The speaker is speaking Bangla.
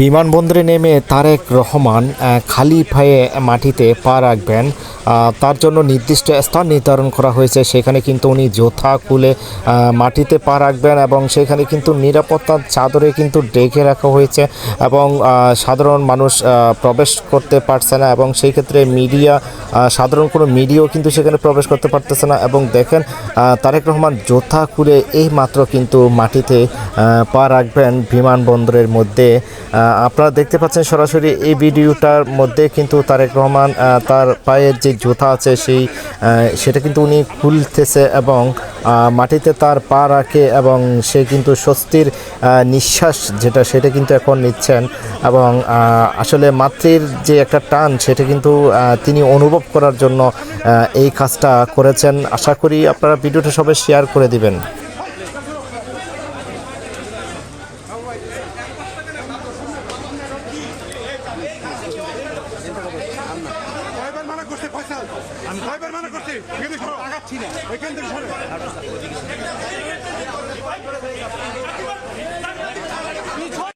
বিমানবন্দরে নেমে তারেক রহমান খালি পায়ে মাটিতে পা রাখবেন। তার জন্য নির্দিষ্ট স্থান নির্ধারণ করা হয়েছে। সেখানে কিন্তু উনি জোথা খুলে মাটিতে পা রাখবেন এবং সেখানে কিন্তু নিরাপত্তার চাদরে কিন্তু ডেকে রাখা হয়েছে এবং সাধারণ মানুষ প্রবেশ করতে পারছে না এবং সেই ক্ষেত্রে মিডিয়া সাধারণ কোনো মিডিয়াও কিন্তু সেখানে প্রবেশ করতে পারতেছে না এবং দেখেন তারেক রহমান জোথা খুলে এই মাত্র কিন্তু মাটিতে পা রাখবেন বিমানবন্দরের মধ্যে। আপনারা দেখতে পাচ্ছেন সরাসরি এই ভিডিওটার মধ্যে কিন্তু তারেক রহমান তার পায়ের যে জুতা আছে সেই সেটা কিন্তু উনি খুলতেছে এবং মাটিতে তার পা রাখে এবং সে কিন্তু স্বস্তির নিঃশ্বাস যেটা সেটা কিন্তু এখন নিচ্ছেন এবং আসলে মাতৃর যে একটা টান সেটা কিন্তু তিনি অনুভব করার জন্য এই কাজটা করেছেন। আশা করি আপনারা ভিডিওটা সবাই শেয়ার করে দিবেন। কয়বার মানা করছে ফয়সাল? আমি কয়বার মানা করছি? এখানে আগাচ্ছি না এখান থেকে সরো।